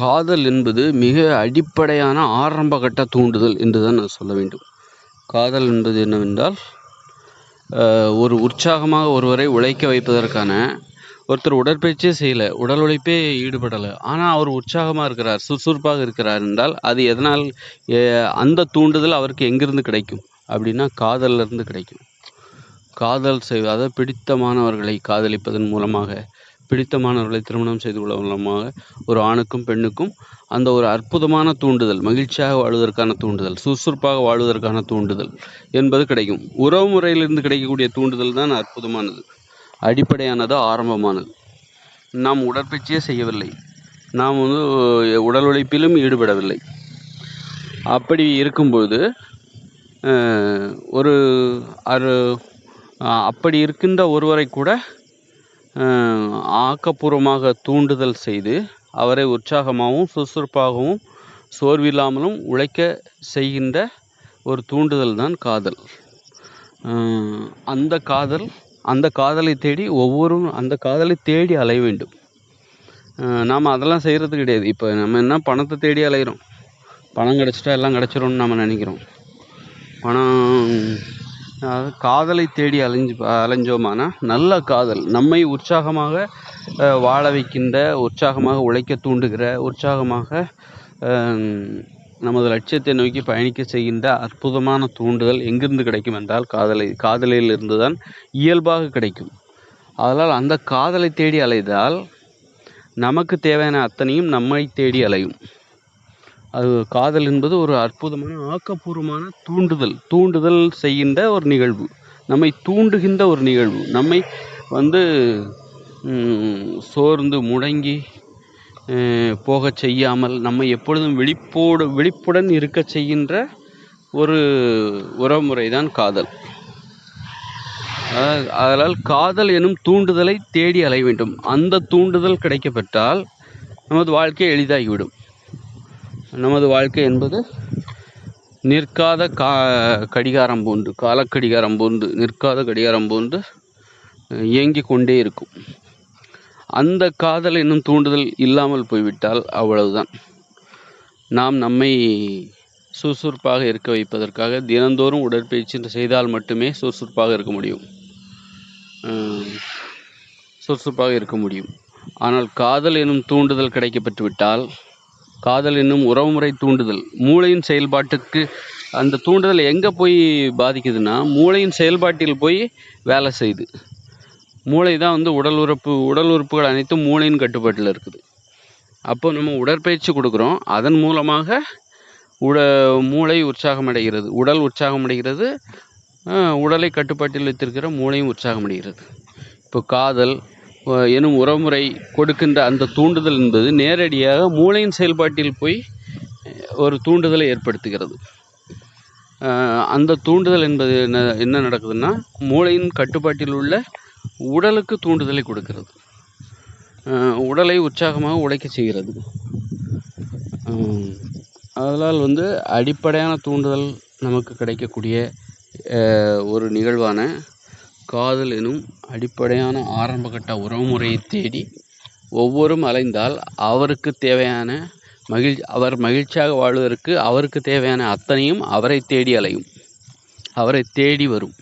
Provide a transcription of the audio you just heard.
காதல் என்பது மிக அடிப்படையான ஆரம்பகட்ட தூண்டுதல் என்று தான் நான் சொல்ல வேண்டும். காதல் என்பது என்னவென்றால் ஒரு உற்சாகமாக ஒருவரை உழைக்க வைப்பதற்கான ஒருத்தர் உடற்பயிற்சியே செய்யலை உடல் உழைப்பே ஈடுபடலை ஆனால் அவர் உற்சாகமாக இருக்கிறார் சுறுசுறுப்பாக இருக்கிறார் என்றால் அது எதனால் அந்த தூண்டுதல் அவருக்கு எங்கிருந்து கிடைக்கும்? அப்படின்னா காதலிருந்து கிடைக்கும். காதல் செய் பிடித்தமானவர்களை காதலிப்பதன் மூலமாக பிடித்தமானவர்களை திருமணம் செய்து கொள்ள மூலமாக ஒரு ஆணுக்கும் பெண்ணுக்கும் அந்த ஒரு அற்புதமான தூண்டுதல் மகிழ்ச்சியாக வாழ்வதற்கான தூண்டுதல் சுறுசுறுப்பாக வாழ்வதற்கான தூண்டுதல் என்பது கிடைக்கும். உறவு முறையிலிருந்து கிடைக்கக்கூடிய தூண்டுதல் தான் அற்புதமானது. அடிப்படையானது ஆரம்பமானது. நாம் உடற்பயிற்சியே செய்யவில்லை. நாம் வந்து உடல் உழைப்பிலும் ஈடுபடவில்லை. அப்படி இருக்கும்போது ஒரு அரு அப்படி இருக்கின்ற ஒருவரை கூட ஆக்கப்பூர்வமாக தூண்டுதல் செய்து அவரை உற்சாகமாகவும் சுறுசுறுப்பாகவும் சோர்வில்லாமலும் உழைக்க செய்கின்ற ஒரு தூண்டுதல் தான் காதல். அந்த காதல் அந்த காதலை தேடி ஒவ்வொரும் அந்த காதலை தேடி அலைய வேண்டும். நாம் அதெல்லாம் செய்கிறது கிடையாது. இப்போ நம்ம என்ன பணத்தை தேடி அலைகிறோம் பணம் கிடச்சிட்டா எல்லாம் கிடச்சிரும்னு நம்ம நினைக்கிறோம். பணம் அதாவது காதலை தேடி அலைஞ்சு அலைஞ்சோமானா நல்ல காதல். நம்மை உற்சாகமாக வாழ வைக்கின்ற உற்சாகமாக உழைக்க தூண்டுகிற உற்சாகமாக நமது லட்சியத்தை நோக்கி பயணிக்க செய்கின்ற அற்புதமான தூண்டுதல் எங்கிருந்து கிடைக்கும் என்றால் காதலை காதலையிலிருந்து தான் இயல்பாக கிடைக்கும். அதனால் அந்த காதலை தேடி அலைதால் நமக்கு தேவையான அத்தனையும் நம்மை தேடி அலையும். அது காதல் என்பது ஒரு அற்புதமான ஆக்கப்பூர்வமான தூண்டுதல். தூண்டுதல் செய்கின்ற ஒரு நிகழ்வு. நம்மை தூண்டுகின்ற ஒரு நிகழ்வு. நம்மை வந்து சோர்ந்து முடங்கி போகச் செய்யாமல் நம்மை எப்பொழுதும் விழிப்போடு விழிப்புடன் இருக்கச் செய்கின்ற ஒரு உறவுமுறை தான் காதல் அதனால் காதல் எனும் தூண்டுதலை தேடி அலைய வேண்டும். அந்த தூண்டுதல் கிடைக்கப்பெற்றால் நமது வாழ்க்கை எளிதாகிவிடும். நமது வாழ்க்கை என்பது நிற்காத கா கடிகாரம் போன்று காலக்கடிகாரம் போன்று நிற்காத கடிகாரம் போன்று இயங்கி கொண்டே இருக்கும். அந்த காதல் என்னும் தூண்டுதல் இல்லாமல் போய்விட்டால் அவ்வளவுதான். நாம் நம்மை சுறுசுறுப்பாக இருக்க வைப்பதற்காக தினந்தோறும் உடற்பயிற்சி செய்தால் மட்டுமே சுறுசுறுப்பாக இருக்க முடியும். சுறுசுறுப்பாக இருக்க முடியும். ஆனால் காதல் எனும் தூண்டுதல் கிடைக்கப்பட்டுவிட்டால் காதல் என்னும் உறவுமுறை தூண்டுதல். மூளையின் செயல்பாட்டுக்கு அந்த தூண்டுதல் எங்கே போய் பாதிக்குதுன்னா மூளையின் செயல்பாட்டில் போய் வேலை செய்யுது மூளை தான் வந்து உடல் உறுப்பு உடல் உறுப்புகள் அனைத்தும் மூளையின் கட்டுப்பாட்டில் இருக்குது. அப்போ நம்ம உடற்பயிற்சி கொடுக்குறோம். அதன் மூலமாக உட மூளை உற்சாகமடைகிறது. உடல் உற்சாகமடைகிறது. உடலை கட்டுப்பாட்டில் வைத்திருக்கிற மூளையும் உற்சாகமடைகிறது. இப்போ காதல் எனும் உறவுமுறை கொடுக்கின்ற அந்த தூண்டுதல் என்பது நேரடியாக மூளையின் செயல்பாட்டில் போய் ஒரு தூண்டுதலை ஏற்படுத்துகிறது. அந்த தூண்டுதல் என்பது என்ன என்ன நடக்குதுன்னா மூளையின் கட்டுப்பாட்டில் உள்ள உடலுக்கு தூண்டுதலை கொடுக்கிறது. உடலை உற்சாகமாக உழைக்க செய்கிறது. அதனால் வந்து அடிப்படையான தூண்டுதல் நமக்கு கிடைக்கக்கூடிய ஒரு நிகழ்வான காதல் எனும் அடிப்படையான ஆரம்பகட்ட உறவுமுறையை தேடி ஒவ்வொரும் அலைந்தால் அவருக்கு தேவையான மகிழ் அவர் மகிழ்ச்சியாக வாழ்வதற்கு அவருக்கு தேவையான அத்தனையும் அவரை தேடி அலையும். அவரை தேடி வரும்.